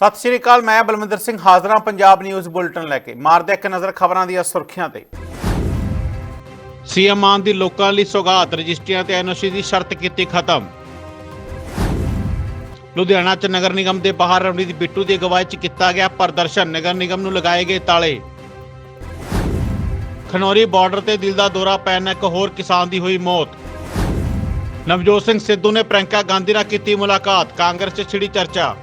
ਸਤਿ ਸ਼੍ਰੀ ਅਕਾਲ, ਮੈਂ ਬਲਵਿੰਦਰ ਸਿੰਘ ਹਾਜ਼ਰਾਂ ਪੰਜਾਬ ਨਿਊਜ਼ ਬੁਲਟਨ ਲੈ ਕੇ। ਮਾਰਦੇ ਇੱਕ ਨਜ਼ਰ ਖਬਰਾਂ ਦੀਆਂ ਸੁਰਖੀਆਂ ਤੇ। ਸੀਐਮ ਮਾਨ ਦੀ ਲੋਕਾਂ ਲਈ ਸੌਗਾਤ, ਰਜਿਸਟਰੀਆਂ ਤੇ ਐਨਓਸੀ ਦੀ ਸ਼ਰਤ ਕੀਤੀ ਖਤਮ। ਲੁਧਿਆਣਾ ਚ ਨਗਰ ਨਿਗਮ ਦੇ ਬਾਹਰ ਰਵਨੀਤ ਬਿੱਟੂ ਦੀ ਅਗਵਾਈ ਚ ਕੀਤਾ ਗਿਆ ਪ੍ਰਦਰਸ਼ਨ। ਨਗਰ ਨਿਗਮ ਨੂੰ ਲਗਾਏ ਗਏ ਤਾਲੇ। ਖਨੌਰੀ ਬਾਰਡਰ ਤੇ ਦਿਲ ਦਾ ਦੌਰਾ ਪੈਣ ਨਾਲ ਇੱਕ ਹੋਰ ਕਿਸਾਨ ਦੀ ਹੋਈ ਮੌਤ। ਨਵਜੋਤ ਸਿੰਘ ਸਿੱਧੂ ਨੇ ਪ੍ਰਿਯੰਕਾ ਗਾਂਧੀ ਨਾਲ ਕੀਤੀ ਮੁਲਾਕਾਤ। ਕਾਂਗਰਸ 'ਚ ਛਿੜੀ ਚਰਚਾ।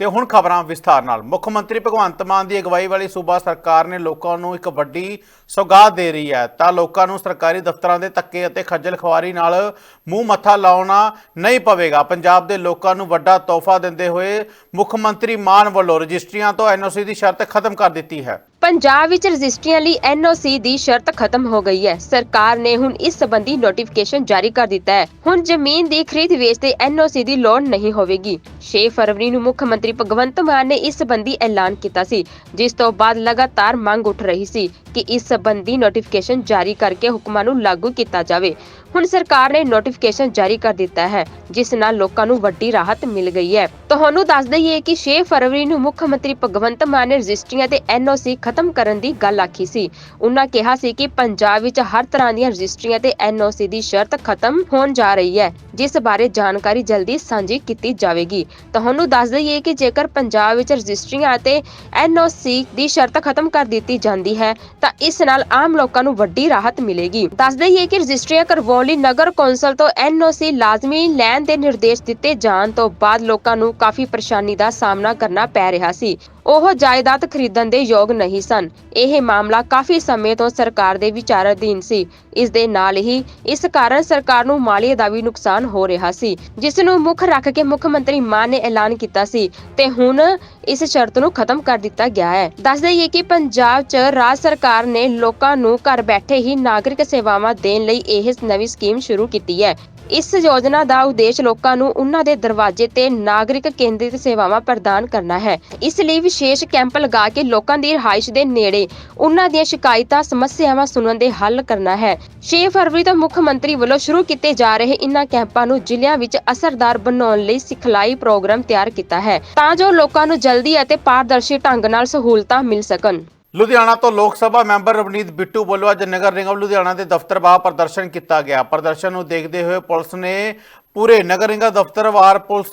ਤੇ ਹੁਣ ਖਬਰਾਂ ਵਿਸਥਾਰ ਨਾਲ। ਮੁੱਖ ਮੰਤਰੀ ਭਗਵੰਤ ਮਾਨ ਦੀ ਅਗਵਾਈ ਵਾਲੀ ਸੂਬਾ ਸਰਕਾਰ ਨੇ ਲੋਕਾਂ ਨੂੰ ਇੱਕ ਵੱਡੀ ਸੌਗਾਤ ਦੇ ਰਹੀ ਹੈ, ਤਾਂ ਲੋਕਾਂ ਨੂੰ ਸਰਕਾਰੀ ਦਫ਼ਤਰਾਂ ਦੇ ਧੱਕੇ ਅਤੇ ਖੱਜਲ ਖਵਾਰੀ ਨਾਲ ਮੂੰਹ ਮੱਥਾ ਲਾਉਣਾ ਨਹੀਂ ਪਵੇਗਾ। ਪੰਜਾਬ ਦੇ ਲੋਕਾਂ ਨੂੰ ਵੱਡਾ ਤੋਹਫਾ ਦਿੰਦੇ ਹੋਏ ਮੁੱਖ ਮੰਤਰੀ ਮਾਨ ਵੱਲੋਂ ਰਜਿਸਟਰੀਆਂ ਤੋਂ ਐਨਓਸੀ ਦੀ ਸ਼ਰਤ ਖਤਮ ਕਰ ਦਿੱਤੀ ਹੈ। ਪੰਜਾਬ ਵਿੱਚ ਰਜਿਸਟਰੀਆਂ ਲਈ ਐਨਓਸੀ ਦੀ ਸ਼ਰਤ ਖਤਮ ਹੋ ਗਈ ਹੈ। ਸਰਕਾਰ ਨੇ ਹੁਣ ਇਸ ਸੰਬੰਧੀ ਨੋਟੀਫਿਕੇਸ਼ਨ ਜਾਰੀ ਕਰ ਦਿੱਤਾ ਹੈ। ਹੁਣ ਜ਼ਮੀਨ ਦੀ ਖਰੀਦ ਵੇਚ ਤੇ ਐਨਓਸੀ ਦੀ ਲੋੜ ਨਹੀਂ ਹੋਵੇਗੀ। 6 ਫਰਵਰੀ ਨੂੰ ਮੁੱਖ ਮੰਤਰੀ ਭਗਵੰਤ ਮਾਨ ਨੇ ਇਸ ਸੰਬੰਧੀ ਐਲਾਨ ਕੀਤਾ ਸੀ, ਜਿਸ ਤੋਂ ਬਾਅਦ ਲਗਾਤਾਰ ਮੰਗ ਉੱਠ ਰਹੀ ਸੀ ਕਿ ਇਸ ਸੰਬੰਧੀ ਨੋਟੀਫਿਕੇਸ਼ਨ ਜਾਰੀ ਕਰਕੇ ਹੁਕਮਾਂ ਨੂੰ ਲਾਗੂ ਕੀਤਾ ਜਾਵੇ। ਹੁਣ ਸਰਕਾਰ ਨੇ ਨੋਟੀਫਿਕੇਸ਼ਨ ਜਾਰੀ ਕਰ ਦਿੱਤਾ ਹੈ, ਜਿਸ ਨਾਲ ਲੋਕਾਂ ਨੂੰ ਵੱਡੀ ਰਾਹਤ ਮਿਲ ਗਈ ਹੈ। ਤੁਹਾਨੂੰ ਦੱਸ ਦਈਏ ਕਿ 6 ਫਰਵਰੀ ਨੂੰ ਮੁੱਖ ਮੰਤਰੀ ਭਗਵੰਤ ਮਾਨ ਨੇ ਰਜਿਸਟਰੀਆਂ ਤੇ ਐਨਓਸੀ ਖਤਮ ਕਰਨ ਦੀ ਗੱਲ ਆਖੀ ਸੀ। ਉਹਨਾਂ ਕਿਹਾ ਸੀ ਕਿ ਪੰਜਾਬ ਵਿੱਚ ਹਰ ਤਰ੍ਹਾਂ ਦੀਆਂ ਰਜਿਸਟਰੀਆਂ ਤੇ ਐਨਓਸੀ ਦੀ ਸ਼ਰਤ ਖਤਮ ਹੋਣ ਜਾ ਰਹੀ ਹੈ, ਜਿਸ ਬਾਰੇ ਜਾਣਕਾਰੀ ਜਲਦੀ ਸਾਂਝੀ ਕੀਤੀ ਜਾਵੇਗੀ। ਤੁਹਾਨੂੰ ਦੱਸ ਦਈਏ ਕਿ ਜੇਕਰ ਪੰਜਾਬ ਵਿੱਚ ਰਜਿਸਟਰੀਆਂ ਤੇ ਐਨਓਸੀ ਦੀ ਸ਼ਰਤ ਖਤਮ ਕਰ ਦਿੱਤੀ ਜਾਂਦੀ ਹੈ, ਤਾਂ ਇਸ ਨਾਲ ਆਮ ਲੋਕਾਂ ਨੂੰ ਵੱਡੀ ਰਾਹਤ ਮਿਲੇਗੀ। ਦੱਸ ਦਈਏ ਕਿ ਰਜਿਸਟਰੀਆਂ ਕਰਵਾਉਣ ਲਈ ਨਗਰ ਕੌਂਸਲ ਤੋਂ ਐਨਓਸੀ ਲਾਜ਼ਮੀ ਲੈਣ ਦੇ ਨਿਰਦੇਸ਼ ਦਿੱਤੇ ਜਾਣ ਤੋਂ ਬਾਅਦ ਲੋਕਾਂ ਨੂੰ ਕਾਫੀ ਪਰੇਸ਼ਾਨੀ ਦਾ ਸਾਹਮਣਾ ਕਰਨਾ ਪੈ ਰਿਹਾ ਸੀ। ਉਹ ਜਾਇਦਾਦ ਖਰੀਦਣ ਦੇ ਯੋਗ ਨਹੀਂ ਸਨ। ਇਹ ਮਾਮਲਾ ਕਾਫੀ ਸਮੇਂ ਤੋਂ ਸਰਕਾਰ ਦੇ ਵਿਚਾਰ ਅਧੀਨ ਸੀ। ਇਸ ਦੇ ਨਾਲ ਹੀ ਇਸ ਕਾਰਨ ਸਰਕਾਰ ਨੂੰ ਮਾਲੀਏ ਦਾ ਵੀ ਨੁਕਸਾਨ ਹੋ ਰਿਹਾ ਸੀ, ਜਿਸ ਨੂੰ ਮੁੱਖ ਰੱਖ ਕੇ ਮੁੱਖ ਮੰਤਰੀ ਮਾਨ ਨੇ ਐਲਾਨ ਕੀਤਾ ਸੀ ਤੇ ਹੁਣ ਇਸ ਸ਼ਰਤ ਨੂੰ ਖਤਮ ਕਰ ਦਿੱਤਾ ਗਿਆ ਹੈ। ਦੱਸ ਦਈਏ ਕਿ ਪੰਜਾਬ 'ਚ ਰਾਜ ਸਰਕਾਰ ਨੇ ਲੋਕਾਂ ਨੂੰ ਘਰ ਬੈਠੇ ਹੀ ਨਾਗਰਿਕ ਸੇਵਾਵਾਂ ਦੇਣ ਲਈ ਇਹ ਨਵੀਂ ਸਕੀਮ ਸ਼ੁਰੂ ਕੀਤੀ ਹੈ। ਇਸ ਯੋਜਨਾ ਦਾ ਉਦੇਸ਼ ਲੋਕਾਂ ਨੂੰ ਉਹਨਾਂ ਦੇ ਦਰਵਾਜ਼ੇ ਤੇ ਨਾਗਰਿਕ ਕੇਂਦਰਿਤ ਸੇਵਾਵਾਂ ਪ੍ਰਦਾਨ ਕਰਨਾ ਹੈ। ਇਸ ਲਈ ਵਿਸ਼ੇਸ਼ ਕੈਂਪ ਲਗਾ ਕੇ ਲੋਕਾਂ ਦੀ ਰਿਹਾਇਸ਼ ਦੇ ਨੇੜੇ ਉਹਨਾਂ ਦੀਆਂ ਸ਼ਿਕਾਇਤਾਂ, ਸਮੱਸਿਆਵਾਂ ਸੁਣਨ ਦੇ ਹੱਲ ਕਰਨਾ ਹੈ। 6 ਫਰਵਰੀ ਤੋਂ ਮੁੱਖ ਮੰਤਰੀ ਵੱਲੋਂ ਸ਼ੁਰੂ ਕੀਤੇ ਜਾ ਰਹੇ ਇਨ੍ਹਾਂ ਕੈਂਪਾਂ ਨੂੰ ਜ਼ਿਲ੍ਹਿਆਂ ਵਿੱਚ ਅਸਰਦਾਰ ਬਣਾਉਣ ਲਈ ਸਿਖਲਾਈ ਪ੍ਰੋਗਰਾਮ ਤਿਆਰ ਕੀਤਾ ਹੈ, ਤਾਂ ਜੋ ਲੋਕਾਂ ਨੂੰ ਜਲਦੀ ਅਤੇ ਪਾਰਦਰਸ਼ੀ ਢੰਗ ਨਾਲ ਸਹੂਲਤਾਂ ਮਿਲ ਸਕਣ। ਲੁਧਿਆਣਾ ਤੋਂ ਲੋਕ ਸਭਾ ਮੈਂਬਰ ਰਵਨੀਤ ਬਿੱਟੂ ਵੱਲੋਂ ਅੱਜ ਨਗਰ ਨਿਗਮ ਲੁਧਿਆਣਾ ਦੇ ਦਫ਼ਤਰ ਬਾਹਰ ਪ੍ਰਦਰਸ਼ਨ ਕੀਤਾ ਗਿਆ। ਪ੍ਰਦਰਸ਼ਨ ਨੂੰ ਦੇਖਦੇ ਹੋਏ ਪੁਲਿਸ ਨੇ ਪੂਰੇ ਨਗਰ ਨਿਗਮ ਦਫ਼ਤਰ ਵਾਰ ਪੁਲਿਸ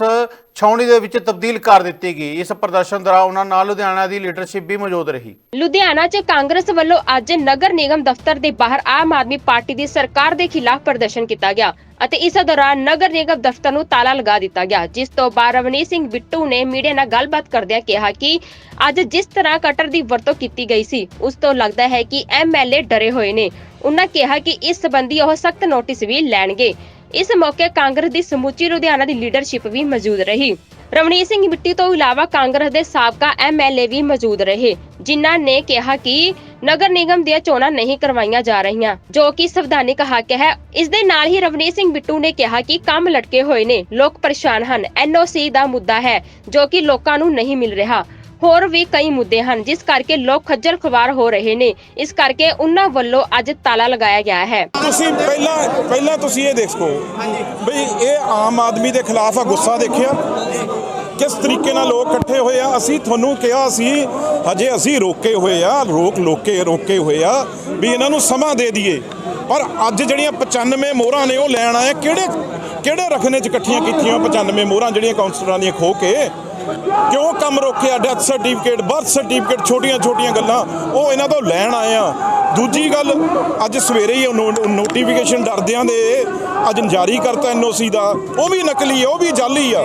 ਛਾਉਣੀ ਦੇ ਵਿੱਚ ਤਬਦੀਲ ਕਰ ਦਿੱਤੀ ਗਈ। ਇਸ ਪ੍ਰਦਰਸ਼ਨ ਦੌਰਾਨ ਉਹਨਾਂ ਨਾਲ ਲੁਧਿਆਣਾ ਦੀ ਲੀਡਰਸ਼ਿਪ ਵੀ ਮੌਜੂਦ ਰਹੀ। ਲੁਧਿਆਣਾ 'ਚ ਕਾਂਗਰਸ ਵੱਲੋਂ ਅੱਜ ਨਗਰ ਨਿਗਮ ਦਫ਼ਤਰ ਦੇ ਬਾਹਰ ਆਮ ਆਦਮੀ ਪਾਰਟੀ ਦੀ ਸਰਕਾਰ ਦੇ ਖਿਲਾਫ ਪ੍ਰਦਰਸ਼ਨ ਕੀਤਾ ਗਿਆ ਅਤੇ ਇਸ ਦੌਰਾਨ ਨਗਰ ਨਿਗਮ ਦਫ਼ਤਰ ਨੂੰ ਤਾਲਾ ਲਗਾ ਦਿੱਤਾ ਗਿਆ, ਜਿਸ ਤੋਂ ਬਾਅਦ ਰਵਨੀਤ ਸਿੰਘ ਬਿੱਟੂ ਨੇ ਮੀਡੀਆ ਨਾਲ ਗੱਲਬਾਤ ਕਰਦਿਆਂ ਕਿਹਾ ਕਿ ਅੱਜ ਜਿਸ ਤਰ੍ਹਾਂ ਕਟਰ ਦੀ ਵਰਤੋਂ ਕੀਤੀ ਗਈ ਸੀ, ਉਸ ਤੋਂ ਲੱਗਦਾ ਹੈ ਕਿ ਐਮਐਲਏ ਡਰੇ ਹੋਏ ਨੇ। ਉਹਨਾਂ ਕਿਹਾ ਕਿ ਇਸ ਸੰਬੰਧੀ ਉਹ ਸਖਤ ਨੋਟਿਸ ਵੀ ਲੈਣਗੇ। ਇਸ ਮੌਕੇ ਕਾਂਗਰਸ ਦੀ ਸਮੁੱਚੀ ਲੁਧਿਆਣਾ ਦੀ ਲੀਡਰਸ਼ਿਪ ਵੀ ਮੌਜੂਦ ਰਹੀ। ਰਵਨੀਤ ਸਿੰਘ ਬਿੱਟੀ ਤੋਂ ਇਲਾਵਾ ਕਾਂਗਰਸ ਦੇ ਸਾਬਕਾ ਐਮਐਲਏ ਵੀ ਮੌਜੂਦ ਰਹੇ, ਜਿਨ੍ਹਾਂ ਨੇ ਕਿਹਾ ਕਿ ਨਗਰ ਨਿਗਮ ਦੀਆਂ ਚੋਣਾਂ ਨਹੀਂ ਕਰਵਾਈਆਂ ਜਾ ਰਹੀਆਂ, ਜੋ ਕਿ ਸੰਵਿਧਾਨਿਕ ਹੱਕ ਹੈ। ਇਸ ਦੇ ਨਾਲ ਹੀ ਰਵਨੀਤ ਸਿੰਘ ਬਿੱਟੂ ਨੇ ਕਿਹਾ ਕਿ ਕੰਮ ਲਟਕੇ ਹੋਏ ਨੇ, ਲੋਕ ਪਰੇਸ਼ਾਨ ਹਨ। ਐਨਓਸੀ ਦਾ ਮੁੱਦਾ ਹੈ, ਜੋ ਕਿ ਲੋਕਾਂ ਨੂੰ ਨਹੀਂ ਮਿਲ ਰਿਹਾ। ਹੋਰ ਵੀ ਕਈ ਮੁੱਦੇ ਹਨ ਜਿਸ ਕਰਕੇ ਲੋਕ ਖੱਜਲ ਖਵਾਰ ਹੋ ਰਹੇ ਨੇ। ਇਸ ਕਰਕੇ ਉਹਨਾਂ ਵੱਲੋਂ ਅੱਜ ਤਾਲਾ ਲਗਾਇਆ ਗਿਆ ਹੈ। ਤੁਸੀਂ ਪਹਿਲਾਂ ਪਹਿਲਾਂ ਤੁਸੀਂ ਇਹ ਦੇਖੋ ਬਈ ਇਹ ਆਮ ਆਦਮੀ ਦੇ ਖਿਲਾਫ ਆ ਗੁੱਸਾ ਦੇਖਿਆ। ਕਿਸ ਤਰੀਕੇ ਨਾਲ ਲੋਕ ਇਕੱਠੇ ਹੋਏ ਆ? ਅਸੀਂ ਤੁਹਾਨੂੰ ਕਿਹਾ ਸੀ ਹਜੇ ਅਸੀਂ ਰੋਕੇ ਹੋਏ ਆ ਰੋਕ ਲੋਕੇ ਰੋਕੇ ਹੋਏ ਆ ਵੀ ਇਹਨਾਂ ਨੂੰ ਸਮਾਂ ਦੇ ਦਈਏ। ਪਰ ਅੱਜ ਜਿਹੜੀਆਂ 95 ਮੋਹਰਾਂ ਨੇ ਉਹ ਲੈਣ ਆਏ ਕਿਹੜੇ ਕਿਹੜੇ ਰਖਨੇ ਚ ਇਕੱਠੀਆਂ ਕੀਤੀਆਂ 95 ਮੋਹਰਾਂ ਜਿਹੜੀਆਂ ਕਾਉਂਸਲਰਾਂ ਦੀਆਂ ਖੋ ਕੇ? ਕਿਉਂ ਕੰਮ ਰੋਕਿਆ ਡੈਥ ਸਰਟੀਫਿਕੇਟ ਬਰਥ ਸਰਟੀਫਿਕੇਟ ਛੋਟੀਆਂ ਛੋਟੀਆਂ ਗੱਲਾਂ, ਉਹ ਇਹਨਾਂ ਤੋਂ ਲੈਣ ਆਏ ਆ। ਦੂਜੀ ਗੱਲ, ਅੱਜ ਸਵੇਰੇ ਹੀ ਨੋਟੀਫਿਕੇਸ਼ਨ ਡਰਦਿਆਂ ਦੇ ਅੱਜ ਜਾਰੀ ਕਰਤਾ ਐਨਓਸੀ ਦਾ। ਉਹ ਵੀ ਨਕਲੀ ਆ, ਉਹ ਵੀ ਜਾਲੀ ਆ।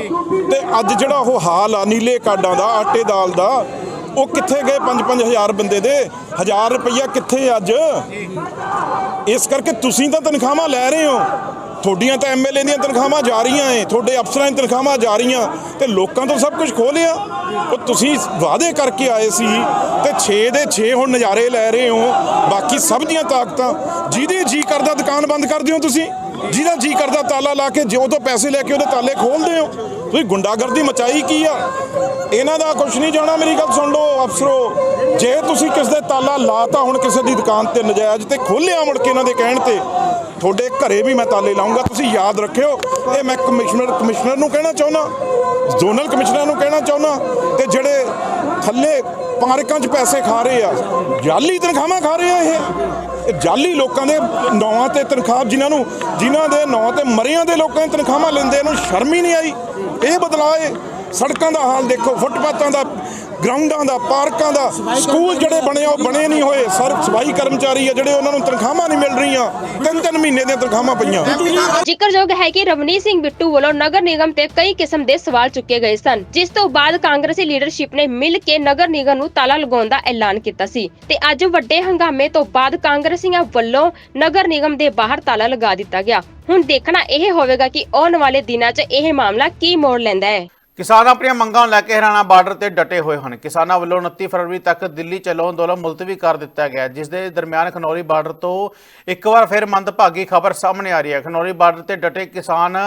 ਤੇ ਅੱਜ ਜਿਹੜਾ ਉਹ ਹਾਲ ਆ, ਨੀਲੇ ਕਾਡਾਂ ਦਾ, ਆਟੇ ਦਾਲ ਦਾ, ਉਹ ਕਿੱਥੇ ਗਏ 5-5000 ਬੰਦੇ ਦੇ? 1000 ਰੁਪਈਆ ਕਿੱਥੇ ਅੱਜ? ਇਸ ਕਰਕੇ ਤੁਸੀਂ ਤਾਂ ਤਨਖਾਹਾਂ ਲੈ ਰਹੇ ਹੋ। ਤੁਹਾਡੀਆਂ ਤਾਂ ਐਮਐਲਏ ਦੀਆਂ ਤਨਖਾਹਾਂ ਜਾ ਰਹੀਆਂ ਏ ਤੁਹਾਡੇ ਅਫਸਰਾਂ ਦੀਆਂ ਤਨਖਾਹਾਂ ਜਾ ਰਹੀਆਂ ਤੇ ਲੋਕਾਂ ਤੋਂ ਸਭ ਕੁਝ ਖੋਹ ਲਿਆ। ਉਹ ਤੁਸੀਂ ਵਾਅਦੇ ਕਰਕੇ ਆਏ ਸੀ ਤੇ 6 ਦੇ 6 ਹੁਣ ਨਜ਼ਾਰੇ ਲੈ ਰਹੇ ਹੋ। ਬਾਕੀ ਸਭ ਦੀਆਂ ਤਾਕਤਾਂ, ਜਿਹਦੇ ਜੀ ਕਰਦਾ ਦੁਕਾਨ ਬੰਦ ਕਰ ਦਿਓ ਤੁਸੀਂ। ਜਿਹਦਾ ਜੀ ਕਰਦਾ ਤਾਲਾ ਲਾ ਕੇ ਜੋ ਤੋਂ ਪੈਸੇ ਲੈ ਕੇ ਉਹਦੇ ਤਾਲੇ ਖੋਲਦੇ ਹੋ ਤੁਸੀਂ ਗੁੰਡਾਗਰਦੀ ਮਚਾਈ ਕੀ ਆ? ਇਹਨਾਂ ਦਾ ਕੁਝ ਨਹੀਂ ਜਾਣਾ, ਮੇਰੀ ਗੱਲ ਸੁਣ ਲਓ ਅਫਸਰੋ। ਜੇ ਤੁਸੀਂ ਕਿਸੇ ਦੇ ਤਾਲਾ ਲਾਤਾ ਹੁਣ ਕਿਸੇ ਦੀ ਦੁਕਾਨ ਤੇ ਨਜਾਇਜ਼ ਤੇ ਖੋਲਿਆ ਮੁੜ ਕੇ ਇਹਨਾਂ ਦੇ ਕਹਿਣ ਤੇ ਤੁਹਾਡੇ ਘਰੇ ਵੀ ਮੈਂ ਤਾਲੇ ਲਾਉਂਗਾ, ਤੁਸੀਂ ਯਾਦ ਰੱਖਿਓ। ਇਹ ਮੈਂ ਕਮਿਸ਼ਨਰ ਕਮਿਸ਼ਨਰ ਨੂੰ ਕਹਿਣਾ ਚਾਹੁੰਦਾ, ਜ਼ੋਨਲ ਕਮਿਸ਼ਨਰ ਨੂੰ ਕਹਿਣਾ ਚਾਹੁੰਦਾ ਤੇ ਜਿਹੜੇ ਥੱਲੇ ਪਾਰਕਾਂ 'ਚ ਪੈਸੇ ਖਾ ਰਹੇ ਆ, ਜਾਲੀ ਤਨਖਾਹਾਂ ਖਾ ਰਹੇ ਆ ਇਹ। ਇਹ ਜਾਲੀ ਲੋਕਾਂ ਦੇ ਨੌਵਾਂ ਤੇ ਤਨਖਾਹ, ਜਿਨ੍ਹਾਂ ਨੂੰ, ਜਿਨ੍ਹਾਂ ਦੇ ਨਾਂ ਤੇ ਮਰਿਆਂ ਦੇ ਲੋਕਾਂ ਦੀ ਤਨਖਾਹਾਂ ਲੈਂਦੇ ਇਹਨੂੰ ਸ਼ਰਮ ਹੀ ਨਹੀਂ ਆਈ। ਇਹ ਬਦਲਾਅ ਹੈ ਸੜਕਾਂ ਦਾ ਹਾਲ ਦੇਖੋ, ਫੁੱਟਪਾਥਾਂ ਦਾ ਗਰਾਊਂਡਾਂ ਦਾ, ਪਾਰਕਾਂ ਦਾ, ਸਕੂਲ ਜਿਹੜੇ ਬਣੇ ਉਹ ਬਣੇ ਨਹੀਂ ਹੋਏ। ਸਰ, ਸਫ਼ਾਈ ਕਰਮਚਾਰੀ ਆ ਜਿਹੜੇ ਉਹਨਾਂ ਨੂੰ ਤਨਖਾਹਾਂ ਨਹੀਂ ਮਿਲ ਰਹੀਆਂ। ਤਿੰਨ ਤਿੰਨ ਮਹੀਨੇ ਦੀਆਂ ਤਨਖਾਹਾਂ ਪਈਆਂ। ਜ਼ਿਕਰਯੋਗ ਹੈ ਕਿ ਰਵਨੀਤ ਸਿੰਘ ਬਿੱਟੂ ਵੱਲੋਂ ਨਗਰ ਨਿਗਮ ਤੇ ਕਈ ਕਿਸਮ ਦੇ ਸਵਾਲ ਚੁੱਕੇ ਗਏ ਸਨ, ਜਿਸ ਤੋਂ ਬਾਅਦ ਕਾਂਗਰਸੀ ਲੀਡਰਸ਼ਿਪ ਨੇ ਮਿਲ ਕੇ ਨਗਰ ਨਿਗਮ ਨੂੰ ਤਾਲਾ ਲਗਾਉਣ ਦਾ ਐਲਾਨ ਕੀਤਾ ਸੀ। ਤੇ ਅੱਜ ਵੱਡੇ ਹੰਗਾਮੇ ਤੋਂ ਬਾਅਦ ਕਾਂਗਰਸੀਆਂ ਵੱਲੋਂ ਨਗਰ ਨਿਗਮ ਦੇ ਬਾਹਰ ਤਾਲਾ ਲਗਾ ਦਿੱਤਾ ਗਿਆ। ਹੁਣ ਦੇਖਣਾ ਇਹ ਹੋਵੇਗਾ ਕਿ ਆਉਣ ਵਾਲੇ ਦਿਨਾਂ 'ਚ ਇਹ ਮਾਮਲਾ ਕੀ ਮੋੜ ਲੈਂਦਾ ਹੈ। ਕਿਸਾਨ ਆਪਣੀਆਂ ਮੰਗਾਂ ਲੈ ਕੇ ਹਰਿਆਣਾ ਬਾਰਡਰ ਤੇ ਡਟੇ ਹੋਏ ਹਨ। ਕਿਸਾਨਾਂ ਵੱਲੋਂ 29 ਫਰਵਰੀ ਤੱਕ ਦਿੱਲੀ ਚੱਲੋ ਅੰਦੋਲਨ ਮੁਲਤਵੀ ਕਰ ਦਿੱਤਾ ਗਿਆ, ਜਿਸ ਦੇ ਦਰਮਿਆਨ ਖਨੌਰੀ ਬਾਰਡਰ ਤੋਂ ਇੱਕ ਵਾਰ ਫਿਰ ਮੰਦਭਾਗੀ ਖਬਰ ਸਾਹਮਣੇ ਆ ਰਹੀ ਹੈ। ਖਨੌਰੀ ਬਾਰਡਰ ਤੇ ਡਟੇ ਕਿਸਾਨ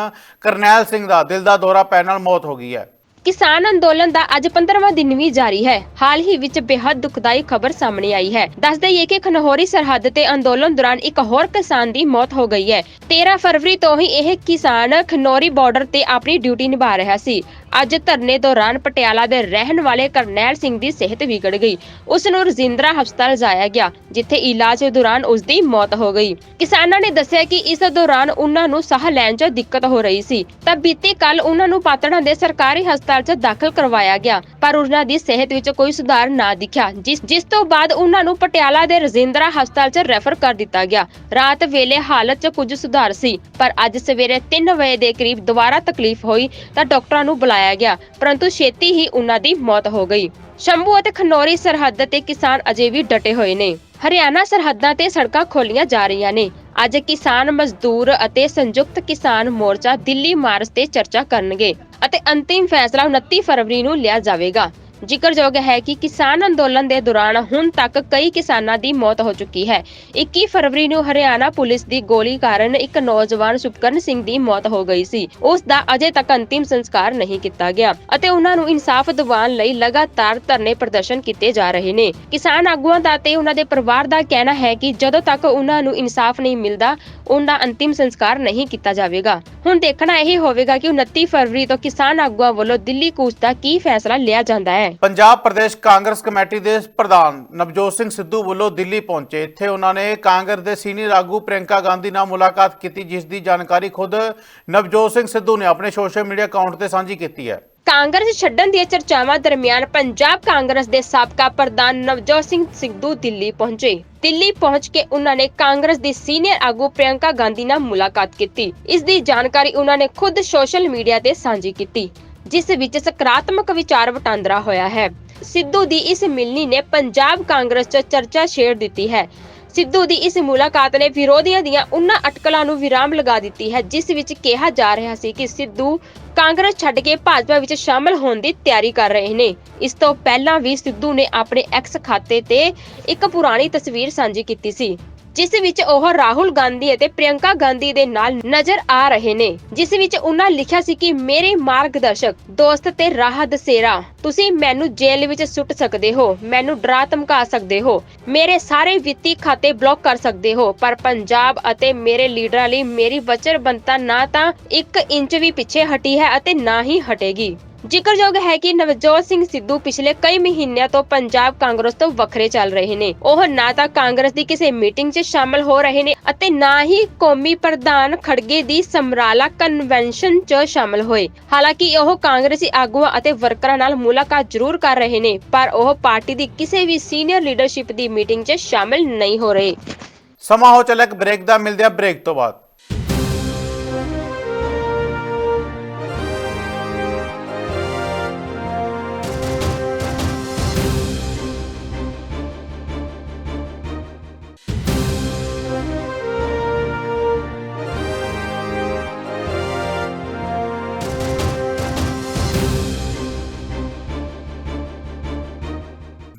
ਕਰਨੈਲ ਸਿੰਘ ਦਾ ਦਿਲ ਦਾ ਦੌਰਾ ਪੈਣ ਨਾਲ ਮੌਤ ਹੋ ਗਈ ਹੈ। ਕਿਸਾਨ ਅੰਦੋਲਨ ਦਾ ਅੱਜ 15ਵਾਂ ਦਿਨ ਵੀ ਜਾਰੀ ਹੈ। ਹਾਲ ਹੀ ਵਿੱਚ ਬੇहद ਦੁਖਦਾਈ ਖਬਰ ਸਾਹਮਣੇ ਆਈ ਹੈ। ਦੱਸ ਦਈਏ ਕਿ ਖਨਹੋਰੀ ਸਰਹੱਦ ਤੇ ਅੰਦੋਲਨ ਦੌਰਾਨ ਇੱਕ ਹੋਰ ਕਿਸਾਨ ਦੀ ਮੌਤ ਹੋ ਗਈ ਹੈ। 13 ਫਰਵਰੀ ਤੋਂ ਹੀ ਇਹ ਕਿਸਾਨ ਖਨੌਰੀ ਬਾਰਡਰ ਤੇ ਆਪਣੀ ਡਿਊਟੀ ਨਿਭਾ ਰਿਹਾ ਸੀ। ਅੱਜ ਧਰਨੇ ਦੌਰਾਨ ਪਟਿਆਲਾ ਦੇ ਰਹਿਣ ਵਾਲੇ ਕਰਨੈਲ ਸਿੰਘ ਦੀ ਸਿਹਤ ਵਿਗੜ ਗਈ। ਉਸ ਨੂੰ ਰਜਿੰਦਰਾ ਹਸਪਤਾਲ ਜਾਇਆ ਗਿਆ, ਜਿੱਥੇ ਇਲਾਜ ਦੌਰਾਨ ਉਸ ਦੀ ਮੌਤ ਹੋ ਗਈ। ਕਿਸਾਨਾਂ ਨੇ ਦੱਸਿਆ ਕਿ ਇਸ ਦੌਰਾਨ ਉਹਨਾਂ ਨੂੰ ਸਾਹ ਲੈਣ 'ਚ ਦਿੱਕਤ ਹੋ ਰਹੀ ਸੀ। ਤਾਂ ਬੀਤੀ ਕੱਲ ਉਹਨਾਂ ਨੂੰ ਪਾਤੜਾਂ ਦੇ ਸਰਕਾਰੀ ਹਸਪਤਾਲ 'ਚ ਦਾਖਲ ਕਰਵਾਇਆ ਗਿਆ, ਪਰ ਉਹਨਾਂ ਦੀ ਸਿਹਤ ਵਿੱਚ ਕੋਈ ਸੁਧਾਰ ਨਾ ਦਿਖਿਆ, ਜਿਸ ਜਿਸ ਤੋਂ ਬਾਅਦ ਉਹਨਾਂ ਨੂੰ ਪਟਿਆਲਾ ਦੇ ਰਜਿੰਦਰਾ ਹਸਪਤਾਲ 'ਚ ਰੈਫਰ ਕਰ ਦਿੱਤਾ ਗਿਆ। ਰਾਤ ਵੇਲੇ ਹਾਲਤ 'ਚ ਕੁਝ ਸੁਧਾਰ ਸੀ, ਪਰ ਅੱਜ ਸਵੇਰੇ 3 ਵਜੇ ਦੇ ਕਰੀਬ ਦੁਬਾਰਾ ਤਕਲੀਫ ਹੋਈ ਤਾਂ ਡਾਕਟਰਾਂ ਨੂੰ ਬੁਲਾਇਆ ਗਿਆ, ਪਰੰਤੂ ਛੇਤੀ ਹੀ ਉਹਨਾਂ ਦੀ ਮੌਤ ਹੋ ਗਈ। ਸ਼ੰਭੂ ਅਤੇ ਖਨੌਰੀ ਸਰਹੱਦ ਤੇ ਕਿਸਾਨ ਅਜੇ ਵੀ ਡਟੇ ਹੋਏ ਨੇ। ਹਰਿਆਣਾ ਸਰਹੱਦਾਂ ਤੇ ਸੜਕਾਂ ਖੋਲੀਆਂ ਜਾ ਰਹੀਆਂ ਨੇ। ਅੱਜ ਕਿਸਾਨ ਮਜ਼ਦੂਰ ਅਤੇ ਸੰਯੁਕਤ ਕਿਸਾਨ ਮੋਰਚਾ ਦਿੱਲੀ ਮਾਰਚ ਤੇ ਚਰਚਾ ਕਰਨਗੇ ਅਤੇ ਅੰਤਿਮ ਫੈਸਲਾ 29 ਫਰਵਰੀ ਨੂੰ ਲਿਆ ਜਾਵੇਗਾ। ਜ਼ਿਕਰਯੋਗ ਹੈ ਕਿ ਕਿਸਾਨ ਅੰਦੋਲਨ ਦੇ ਦੌਰਾਨ ਹੁਣ ਤੱਕ ਕਈ ਕਿਸਾਨਾਂ ਦੀ ਮੌਤ ਹੋ ਚੁੱਕੀ ਹੈ। 21 ਫਰਵਰੀ ਨੂੰ ਹਰਿਆਣਾ ਪੁਲਿਸ ਦੀ ਗੋਲੀ ਕਾਰਨ ਇੱਕ ਨੌਜਵਾਨ ਸੁਪਕਰਨ ਸਿੰਘ ਦੀ ਮੌਤ ਹੋ ਗਈ ਸੀ। ਉਸ ਦਾ ਅਜੇ ਤੱਕ ਅੰਤਿਮ ਸੰਸਕਾਰ ਨਹੀਂ ਕੀਤਾ ਗਿਆ ਅਤੇ ਉਹਨਾਂ ਨੂੰ ਇਨਸਾਫ ਦਿਵਾਉਣ ਲਈ ਲਗਾਤਾਰ ਧਰਨੇ ਪ੍ਰਦਰਸ਼ਨ ਕੀਤੇ ਜਾ ਰਹੇ ਨੇ। ਕਿਸਾਨ ਆਗੂਆਂ ਦਾ ਤੇ ਉਹਨਾਂ ਦੇ ਪਰਿਵਾਰ ਦਾ ਕਹਿਣਾ ਹੈ ਕਿ ਜਦੋਂ ਤੱਕ ਉਹਨਾਂ ਨੂੰ ਇਨਸਾਫ ਨਹੀਂ ਮਿਲਦਾ, ਉਹਨਾਂ ਦਾ ਅੰਤਿਮ ਸੰਸਕਾਰ ਨਹੀਂ ਕੀਤਾ ਜਾਵੇਗਾ। ਹੁਣ ਦੇਖਣਾ ਇਹ ਹੋਵੇਗਾ ਕਿ 29 ਫਰਵਰੀ ਤੋਂ ਕਿਸਾਨ ਆਗੂਆਂ ਵੱਲੋਂ ਦਿੱਲੀ ਕੂਚ ਦਾ ਕੀ ਫੈਸਲਾ ਲਿਆ ਜਾਂਦਾ ਹੈ। ਪੰਜਾਬ ਪ੍ਰਦੇਸ਼ ਕਾਂਗਰਸ ਕਮੇਟੀ ਦੇ ਪ੍ਰਧਾਨ ਨਵਜੋਤ ਸਿੰਘ ਸਿੱਧੂ ਵੱਲੋਂ ਦਿੱਲੀ ਪਹੁੰਚੇ। ਇੱਥੇ ਉਹਨਾਂ ਨੇ ਕਾਂਗਰਸ ਦੇ ਸੀਨੀਅਰ ਆਗੂ ਪ੍ਰਿਯੰਕਾ ਗਾਂਧੀ ਨਾਲ ਮੁਲਾਕਾਤ ਕੀਤੀ, ਜਿਸ ਦੀ ਜਾਣਕਾਰੀ ਖੁਦ ਨਵਜੋਤ ਸਿੰਘ ਸਿੱਧੂ ਨੇ ਆਪਣੇ ਸੋਸ਼ਲ ਮੀਡੀਆ ਅਕਾਊਂਟ ਤੇ ਸਾਂਝੀ ਕੀਤੀ ਹੈ। ਕਾਂਗਰਸ ਛੱਡਣ ਦੀਆਂ ਚਰਚਾਵਾਂ ਦਰਮਿਆਨ ਪੰਜਾਬ ਕਾਂਗਰਸ ਦੇ ਸਾਬਕਾ ਪ੍ਰਧਾਨ ਨਵਜੋਤ ਸਿੰਘ ਸਿੱਧੂ ਦਿੱਲੀ ਪਹੁੰਚੇ। ਦਿੱਲੀ ਪਹੁੰਚ ਕੇ ਉਹਨਾਂ ਨੇ ਕਾਂਗਰਸ ਦੀ ਸੀਨੀਅਰ ਆਗੂ ਪ੍ਰਿਯੰਕਾ ਗਾਂਧੀ ਨਾਲ ਮੁਲਾਕਾਤ ਕੀਤੀ। ਇਸ ਦੀ ਜਾਣਕਾਰੀ ਉਹਨਾਂ ਨੇ ਖੁਦ ਸੋਸ਼ਲ ਮੀਡੀਆ ਤੇ ਸਾਂਝੀ ਕੀਤੀ। ਜਿਸ ਵਿੱਚ ਸਕਾਰਾਤਮਕ ਵਿਚਾਰ ਵਟਾਂਦਰਾ ਹੋਇਆ ਹੈ। ਸਿੱਧੂ ਦੀ ਇਸ ਮਿਲਣੀ ਨੇ ਪੰਜਾਬ ਕਾਂਗਰਸ 'ਚ ਚਰਚਾ ਛੇੜ ਦਿੱਤੀ ਹੈ। ਸਿੱਧੂ ਦੀ ਇਸ ਮੁਲਾਕਾਤ ਨੇ ਵਿਰੋਧੀਆਂ ਦੀਆਂ ਉਹਨਾਂ ਅਟਕਲਾਂ ਨੂੰ ਵਿਰਾਮ ਲਗਾ ਦਿੱਤੀ ਹੈ, ਜਿਸ ਵਿੱਚ ਕਿਹਾ ਜਾ ਰਿਹਾ ਸੀ ਕਿ ਸਿੱਧੂ ਕਾਂਗਰਸ ਛੱਡ ਕੇ ਭਾਜਪਾ ਵਿੱਚ ਸ਼ਾਮਲ ਹੋਣ ਦੀ ਤਿਆਰੀ ਕਰ ਰਹੇ ਨੇ। ਇਸ ਤੋਂ ਪਹਿਲਾਂ ਵੀ ਸਿੱਧੂ ਨੇ ਆਪਣੇ ਐਕਸ ਖਾਤੇ ਤੇ ਇੱਕ ਪੁਰਾਣੀ ਤਸਵੀਰ ਸਾਂਝੀ ਕੀਤੀ ਸੀ। ਜਿਸ ਵਿੱਚ ਉਹ ਰਾਹੁਲ ਗਾਂਧੀ ਅਤੇ ਪ੍ਰਿਯੰਕਾ ਗਾਂਧੀ ਦੇ ਨਾਲ ਨਜ਼ਰ ਆ ਰਹੇ ਨੇ, ਜਿਸ ਵਿੱਚ ਉਹਨਾਂ ਲਿਖਿਆ ਸੀ ਕਿ ਮੇਰੇ ਮਾਰਗਦਰਸ਼ਕ ਦੋਸਤ ਤੇ ਰਾਹ ਦਸੇਰਾ, ਤੁਸੀਂ ਮੈਨੂੰ ਜੇਲ੍ਹ ਵਿੱਚ ਸੁੱਟ ਸਕਦੇ ਹੋ, ਮੈਨੂੰ ਡਰਾ ਧਮਕਾ ਸਕਦੇ ਹੋ, ਮੇਰੇ ਸਾਰੇ ਵਿੱਤੀ ਖਾਤੇ ਬਲੌਕ ਕਰ ਸਕਦੇ ਹੋ, ਪਰ ਪੰਜਾਬ ਅਤੇ ਮੇਰੇ ਲੀਡਰਾਂ ਲਈ ਮੇਰੀ ਵਚਨਬੱਧਤਾ ਨਾ ਤਾਂ 1 ਇੰਚ ਵੀ ਪਿੱਛੇ ਹਟੀ ਹੈ ਅਤੇ ਨਾ ਹੀ ਹਟੇਗੀ। ਜ਼ਿਕਰਯੋਗ ਹੈ ਕਿ ਨਵਜੋਤ ਸਿੰਘ ਸਿੱਧੂ ਪਿਛਲੇ ਕਈ ਮਹੀਨਿਆਂ ਤੋਂ ਪੰਜਾਬ ਕਾਂਗਰਸ ਤੋਂ ਵੱਖਰੇ ਚੱਲ ਰਹੇ ਨੇ। ਉਹ ਨਾ ਤਾਂ ਕਾਂਗਰਸ ਦੀ ਕਿਸੇ ਮੀਟਿੰਗ 'ਚ ਸ਼ਾਮਲ ਹੋ ਰਹੇ ਨੇ ਅਤੇ ਨਾ ਹੀ ਕੌਮੀ ਪ੍ਰਧਾਨ ਖੜਗੇ ਦੀ ਸਮਰਾਲਾ ਕਨਵੈਨਸ਼ਨ 'ਚ ਸ਼ਾਮਲ ਹੋਏ। ਹਾਲਾਂਕਿ ਉਹ ਕਾਂਗਰਸੀ ਆਗੂਆਂ ਅਤੇ ਵਰਕਰਾਂ ਨਾਲ ਮੁਲਾਕਾਤ ਜ਼ਰੂਰ ਕਰ ਰਹੇ ਨੇ, ਪਰ ਉਹ ਪਾਰਟੀ ਦੀ ਕਿਸੇ ਵੀ ਸੀਨੀਅਰ ਲੀਡਰਸ਼ਿਪ ਦੀ ਮੀਟਿੰਗ 'ਚ ਸ਼ਾਮਲ ਨਹੀਂ ਹੋ ਰਹੇ। ਸਮਾਂ ਹੋ ਚੱਲਿਆ ਇੱਕ ਬ੍ਰੇਕ ਦਾ, ਮਿਲਦੇ ਆ ਬ੍ਰੇਕ ਤੋਂ ਬਾਅਦ।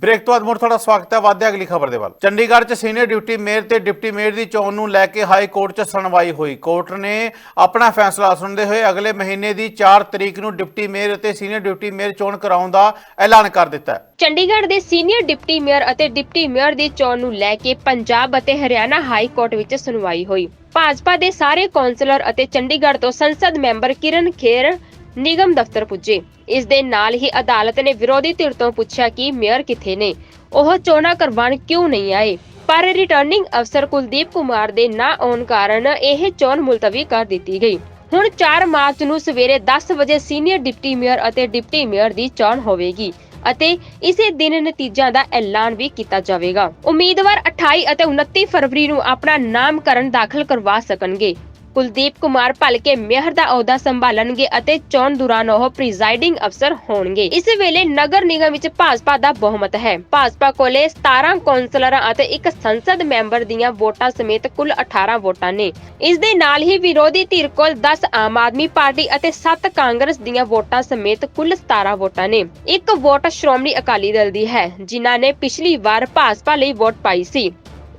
ਬ੍ਰੇਕ ਤੋਂ ਬਾਅਦ ਮੁੜ ਤੁਹਾਡਾ ਸਵਾਗਤ ਹੈ ਵਾਧੇ ਅਗਲੀ ਖਬਰ ਦੇ ਵੱਲ। ਚੰਡੀਗੜ੍ਹ 'ਚ ਸੀਨੀਅਰ ਡਿਊਟੀ ਮੇਅਰ ਤੇ ਡਿਪਟੀ ਮੇਅਰ ਦੀ ਚੋਣ ਨੂੰ ਲੈ ਕੇ ਹਾਈ ਕੋਰਟ 'ਚ ਸੁਣਵਾਈ ਹੋਈ। ਕੋਰਟ ਨੇ ਆਪਣਾ ਫੈਸਲਾ ਸੁਣਦੇ ਹੋਏ ਅਗਲੇ ਮਹੀਨੇ ਦੀ 4 ਤਰੀਕ ਨੂੰ ਡਿਪਟੀ ਮੇਅਰ ਅਤੇ ਸੀਨੀਅਰ ਡਿਪਟੀ ਮੇਅਰ ਚੋਣ ਕਰਾਉਣ ਦਾ ਐਲਾਨ ਕਰ ਦਿੱਤਾ ਹੈ। ਚੰਡੀਗੜ੍ਹ ਦੇ ਸੀਨੀਅਰ ਡਿਪਟੀ ਮੇਅਰ ਅਤੇ ਡਿਪਟੀ ਮੇਅਰ ਦੀ ਚੋਣ ਨੂੰ ਲੈ ਕੇ ਪੰਜਾਬ ਅਤੇ ਹਰਿਆਣਾ ਹਾਈ ਕੋਰਟ ਵਿੱਚ ਸੁਣਵਾਈ ਹੋਈ। ਭਾਜਪਾ ਦੇ ਸਾਰੇ ਕੌਂਸਲਰ ਅਤੇ ਚੰਡੀਗੜ੍ਹ ਤੋਂ ਸੰਸਦ ਮੈਂਬਰ ਕਿਰਨ ਖੇਰ ਨਿਗਮ ਦਫ਼ਤਰ ਪੁੱਜੇ। ਇਸ ਦੇ ਨਾਲ ਹੀ ਅਦਾਲਤ ਨੇ ਵਿਰੋਧੀ ਧਿਰ ਤੋਂ ਪੁੱਛਿਆ ਕਿ ਮੇਅਰ ਕਿੱਥੇ ਨੇ? ਉਹ ਚੋਣਾਂ ਕਰਵਾਉਣ ਕਿਉਂ ਨਹੀਂ ਆਏ? ਪਰ ਰਿਟਰਨਿੰਗ ਅਫਸਰ ਕੁਲਦੀਪ ਕੁਮਾਰ ਦੇ ਨਾ ਆਉਣ ਕਾਰਨ ਇਹ ਚੋਣ ਮੁਲਤਵੀ ਕਰ ਦਿੱਤੀ ਗਈ। ਹੁਣ 4 ਮਾਰਚ ਨੂੰ ਸਵੇਰੇ 10 ਵਜੇ ਸੀਨੀਅਰ ਡਿਪਟੀ ਮੇਅਰ ਅਤੇ ਡਿਪਟੀ ਮੇਅਰ ਦੀ ਚੋਣ ਹੋਵੇਗੀ ਅਤੇ ਇਸੇ ਦਿਨ ਨਤੀਜਿਆਂ ਦਾ ਐਲਾਨ ਵੀ ਕੀਤਾ ਜਾਵੇਗਾ। ਉਮੀਦਵਾਰ 28 ਅਤੇ 29 ਫਰਵਰੀ ਨੂੰ ਆਪਣਾ ਨਾਮਕਰਨ ਦਾਖਲ ਕਰਵਾ ਸਕਣਗੇ। ਕੁਲਦੀਪ ਕੁਮਾਰ ਭਲਕੇ ਮੇਹਰ ਦਾ ਅਹੁਦਾ ਸੰਭਾਲਣਗੇ ਅਤੇ ਚੋਣ ਦੌਰਾਨ ਉਹ ਪ੍ਰੀਜ਼ਾਈਡਿੰਗ ਅਫਸਰ ਹੋਣਗੇ। ਇਸ ਵੇਲੇ ਨਗਰ ਨਿਗਮ ਵਿੱਚ ਭਾਜਪਾ ਦਾ ਬਹੁਮਤ ਹੈ। ਭਾਜਪਾ ਕੋਲੇ 17 ਕੌਂਸਲਰਾਂ ਅਤੇ ਇੱਕ ਸੰਸਦ ਮੈਂਬਰ ਦੀਆਂ ਵੋਟਾਂ ਸਮੇਤ ਕੁੱਲ 18 ਵੋਟਾਂ ਨੇ। ਇਸ ਦੇ ਨਾਲ ਹੀ ਵਿਰੋਧੀ ਧਿਰ ਕੋਲ 10 ਆਮ ਆਦਮੀ ਪਾਰਟੀ ਅਤੇ 7 ਕਾਂਗਰਸ ਦੀਆਂ ਵੋਟਾਂ ਸਮੇਤ ਕੁੱਲ 17 ਵੋਟਾਂ ਨੇ। ਇੱਕ ਵੋਟ ਸ਼੍ਰੋਮਣੀ ਅਕਾਲੀ ਦਲ ਦੀ ਹੈ, ਜਿਨ੍ਹਾਂ ਨੇ ਪਿਛਲੀ ਵਾਰ ਭਾਜਪਾ ਲਈ ਵੋਟ ਪਾਈ ਸੀ।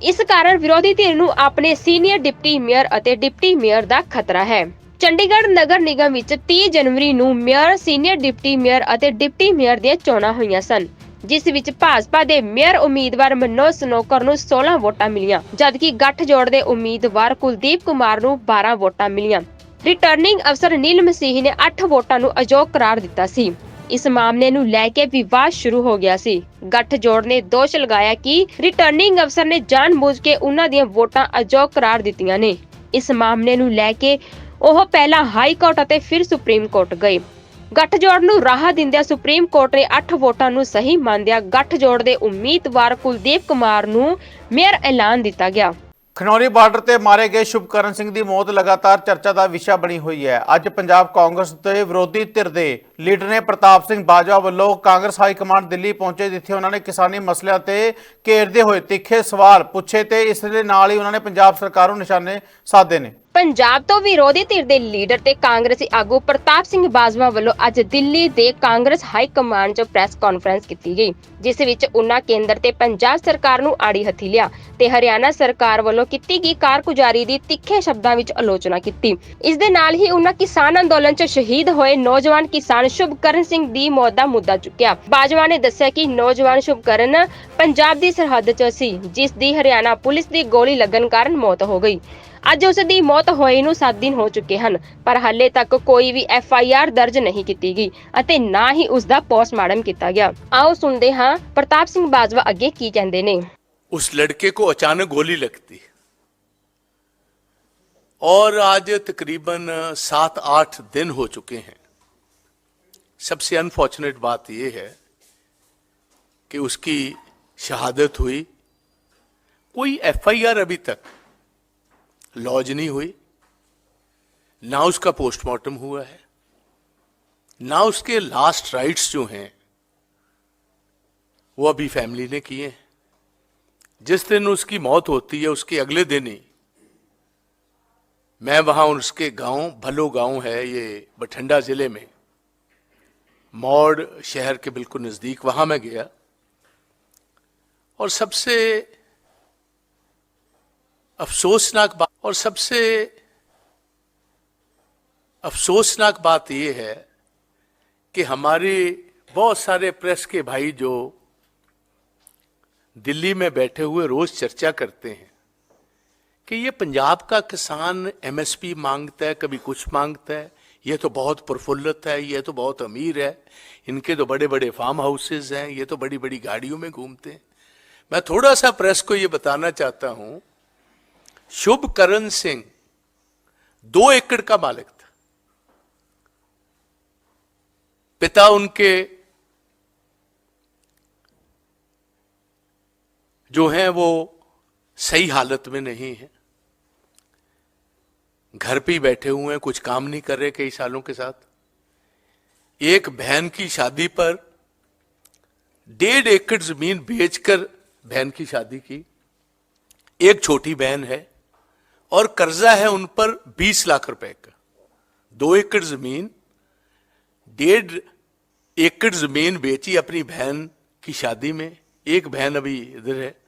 ਇਸ ਕਾਰਨ ਵਿਰੋਧੀ ਧਿਰ ਨੂੰ ਆਪਣੇ ਸੀਨੀਅਰ ਡਿਪਟੀ ਮੇਅਰ ਅਤੇ ਡਿਪਟੀ ਮੇਅਰ ਦਾ ਖਤਰਾ ਹੈ। ਚੰਡੀਗੜ੍ਹ ਨਗਰ ਨਿਗਮ ਵਿੱਚ 30 ਜਨਵਰੀ ਨੂੰ ਮੇਅਰ, ਸੀਨੀਅਰ ਡਿਪਟੀ ਮੇਅਰ ਅਤੇ ਡਿਪਟੀ ਮੇਅਰ ਦੀਆਂ ਚੋਣਾਂ ਹੋਈਆਂ ਸਨ, ਜਿਸ ਵਿੱਚ ਭਾਜਪਾ ਦੇ ਮੇਅਰ ਉਮੀਦਵਾਰ ਮਨੋਜ ਸਨੋਕਰ ਨੂੰ 16 ਵੋਟਾਂ ਮਿਲੀਆਂ, ਜਦਕਿ ਗੱਠਜੋੜ ਦੇ ਉਮੀਦਵਾਰ ਕੁਲਦੀਪ ਕੁਮਾਰ ਨੂੰ 12 ਵੋਟਾਂ ਮਿਲੀਆਂ। ਰਿਟਰਨਿੰਗ ਅਫਸਰ ਨੀਲ ਮਸੀਹ ਨੇ 8 ਵੋਟਾਂ ਨੂੰ ਅਯੋਗ ਕਰਾਰ ਦਿੱਤਾ ਸੀ। ਇਸ ਮਾਮਲੇ ਨੂੰ ਲੈ ਕੇ ਵਿਵਾਦ ਸ਼ੁਰੂ ਹੋ ਗਿਆ ਸੀ। ਗੱਠਜੋੜ ਨੇ ਦੋਸ਼ ਲਗਾਇਆ ਕਿ ਰਿਟਰਨਿੰਗ ਅਫਸਰ ਨੇ ਜਾਣਬੁੱਝ ਕੇ ਉਹਨਾਂ ਦੀਆਂ ਵੋਟਾਂ ਅਯੋਗ ਕਰਾਰ ਦਿੱਤੀਆਂ ਨੇ। ਇਸ ਮਾਮਲੇ ਨੂੰ ਲੈ ਕੇ ਉਹ ਪਹਿਲਾਂ ਹਾਈ ਕੋਰਟ ਅਤੇ ਫਿਰ ਸੁਪਰੀਮ ਕੋਰਟ ਗਏ। ਗੱਠਜੋੜ ਨੂੰ ਰਾਹ ਦਿੰਦਿਆਂ ਸੁਪਰੀਮ ਕੋਰਟ ਨੇ 8 ਵੋਟਾਂ ਨੂੰ ਸਹੀ ਮੰਨਦਿਆਂ ਗੱਠਜੋੜ ਦੇ ਉਮੀਦਵਾਰ ਕੁਲਦੀਪ ਕੁਮਾਰ ਨੂੰ ਮੇਅਰ ਐਲਾਨ ਦਿੱਤਾ ਗਿਆ। ਖਨੌਰੀ ਬਾਰਡਰ ਤੇ ਮਾਰੇ ਗਏ ਸ਼ੁਭਕਰਨ ਸਿੰਘ ਦੀ ਮੌਤ ਲਗਾਤਾਰ ਚਰਚਾ ਦਾ ਵਿਸ਼ਾ ਬਣੀ ਹੋਈ ਹੈ। ਅੱਜ ਪੰਜਾਬ ਕਾਂਗਰਸ ਦੇ ਵਿਰੋਧੀ ਧਿਰ ਦੇ ਲੀਡਰ ਨੇ ਪ੍ਰਤਾਪ ਸਿੰਘ ਬਾਜਵਾ ਵੱਲੋਂ ਕਾਂਗਰਸ ਹਾਈ ਕਮਾਂਡ ਦਿੱਲੀ ਪਹੁੰਚੇ, ਜਿੱਥੇ ਉਹਨਾਂ ਨੇ ਕਿਸਾਨੀ ਮਸਲਿਆਂ ਤੇ ਘੇਰਦੇ ਹੋਏ ਤਿੱਖੇ ਸਵਾਲ ਪੁੱਛੇ ਤੇ ਇਸ ਦੇ ਨਾਲ ਹੀ ਉਹਨਾਂ ਨੇ ਪੰਜਾਬ ਸਰਕਾਰ ਨੂੰ ਨਿਸ਼ਾਨੇ ਸਾਧੇ ਨੇ। ਪੰਜਾਬ ਤੋਂ ਵਿਰੋਧੀ ਧਿਰ ਦੇ ਲੀਡਰ ਤੇ ਕਾਂਗਰਸੀ ਆਗੂ ਪ੍ਰਤਾਪ ਸਿੰਘ ਬਾਜਵਾ ਵੱਲੋਂ ਅੱਜ ਦਿੱਲੀ ਦੇ ਕਾਂਗਰਸ ਹਾਈ ਕਮਾਂਡ 'ਚ ਪ੍ਰੈਸ ਕਾਨਫਰੰਸ ਕੀਤੀ ਗਈ, ਜਿਸ ਵਿੱਚ ਉਨ੍ਹਾਂ ਕੇਂਦਰ ਤੇ ਪੰਜਾਬ ਸਰਕਾਰ ਨੂੰ ਆੜੀ ਹੱਥੀ ਲਿਆ ਤੇ ਹਰਿਆਣਾ ਸਰਕਾਰ ਵੱਲੋਂ ਕੀਤੀ ਗਈ ਕਾਰਗੁਜ਼ਾਰੀ ਦੀ ਤਿੱਖੇ ਸ਼ਬਦਾਂ ਵਿੱਚ ਆਲੋਚਨਾ ਕੀਤੀ। ਇਸ ਦੇ ਨਾਲ ਹੀ ਉਨ੍ਹਾਂ ਕਿਸਾਨ ਅੰਦੋਲਨ 'ਚ ਸ਼ਹੀਦ ਹੋਏ ਨੌਜਵਾਨ ਕਿਸਾਨ ਸ਼ੁਭਕਰਨ ਸਿੰਘ ਦੀ ਮੌਤ ਦਾ ਮੁੱਦਾ ਚੁੱਕਿਆ। ਬਾਜਵਾ ਨੇ ਦੱਸਿਆ ਕਿ ਨੌਜਵਾਨ ਸ਼ੁਭਕਰਨ ਪੰਜਾਬ ਦੀ ਸਰਹੱਦ 'ਚ ਸੀ, ਜਿਸ ਦੀ ਹਰਿਆਣਾ ਪੁਲਿਸ ਦੀ ਗੋਲੀ ਲੱਗਣ ਕਾਰਨ ਮੌਤ ਹੋ ਗਈ। ਅੱਜ ਉਸ ਦੀ ਮੌਤ ਹੋਈ ਨੂੰ 7 ਦਿਨ ਹੋ ਚੁੱਕੇ ਹਨ ਪਰ ਹਾਲੇ ਤੱਕ ਕੋਈ ਵੀ ਐਫ ਆਈ ਆਰ ਦਰਜ ਨਹੀਂ ਕੀਤੀ ਗਈ ਅਤੇ ਨਾ ਹੀ ਉਸ ਦਾ ਪੋਸਟਮਾਰਟਮ ਕੀਤਾ ਗਿਆ ਆਓ ਸੁਣਦੇ ਹਾਂ ਪ੍ਰਤਾਪ ਸਿੰਘ ਬਾਜਵਾ ਅੱਗੇ ਕੀ ਕਹਿੰਦੇ ਨੇ उस लड़के को अचानक गोली लगती और आज तकरीबन सात आठ दिन हो चुके हैं सबसे अनफॉर्चुनेट बात यह है कि उसकी शहादत हुई कोई एफआईआर अभी तक लॉज नहीं हुई, ना उसका पोस्टमार्टम हुआ है, ना उसके लास्ट राइट्स जो हैं, वो अभी फैमिली ने किए हैं। जिस दिन उसकी मौत होती है, उसके अगले दिन ही, मैं वहाँ उसके गाँव, भलो गाँव है ये बठिंडा ज़िले में, मौड़ शहर के बिल्कुल नज़दीक वहाँ मैं गया। और सबसे अफसोसनाक बात और सबसे अफसोसनाक बात यह है कि हमारे बहुत सारे प्रेस के भाई जो दिल्ली में बैठे हुए रोज चर्चा करते हैं कि ये पंजाब का किसान एमएसपी माँगता है, कभी कुछ माँगता है। ये तो बहुत प्रफुल्लित है, ये तो बहुत अमीर है। इनके तो बड़े बड़े फार्म हाउसेज हैं, ये तो बड़ी बड़ी गाड़ियों में घूमते हैं। मैं थोड़ा सा प्रेस को ये बताना चाहता हूँ शुभकरण सिंह, दो एकड़ का मालिक था। पिता उनके जो हैं वो सही हालत में नहीं है। घर पे बैठे हुए हैं, कुछ काम नहीं कर रहे कई सालों के साथ। एक बहन की शादी पर डेढ़ एकड़ ज़मीन बेचकर बहन की शादी की। एक छोटी बहन है और कर्जा है उन पर 20 लाख रुपए का। दो एकड़ ज़मीन, डेढ़ एकड़ ज़मीन बेची अपनी बहन की शादी में। एक बहन अभी इधर है।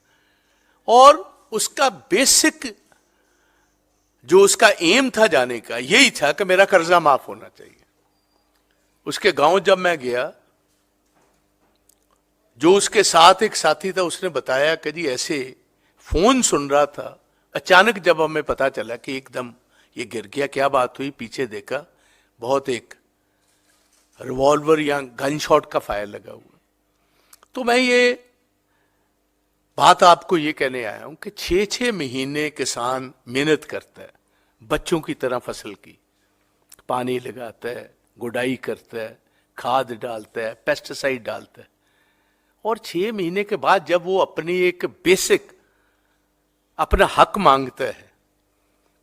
और उसका बेसिक जो उसका एम था जाने का, यही था कि मेरा कर्जा माफ़ होना चाहिए। उसके गाँव जब मैं गया, जो उसके साथ एक साथी था, उसने बताया कि जी ऐसे फ़ोन सुन रहा था अचानक जब हमें पता चला कि एकदम ये गिर गया, क्या बात हुई, पीछे देखा, बहुत एक रिवॉल्वर या गन शॉट का फायर लगा हुआ। तो मैं ये बात आपको ये कहने आया हूँ कि छह छह महीने किसान मेहनत करता है, बच्चों की तरह फ़सल की। पानी लगाता है, गुडाई करता है, खाद डालता है पेस्टिसाइड डालता है। और छह महीने के बाद जब वो अपनी एक बेसिक अपना हक मांगता है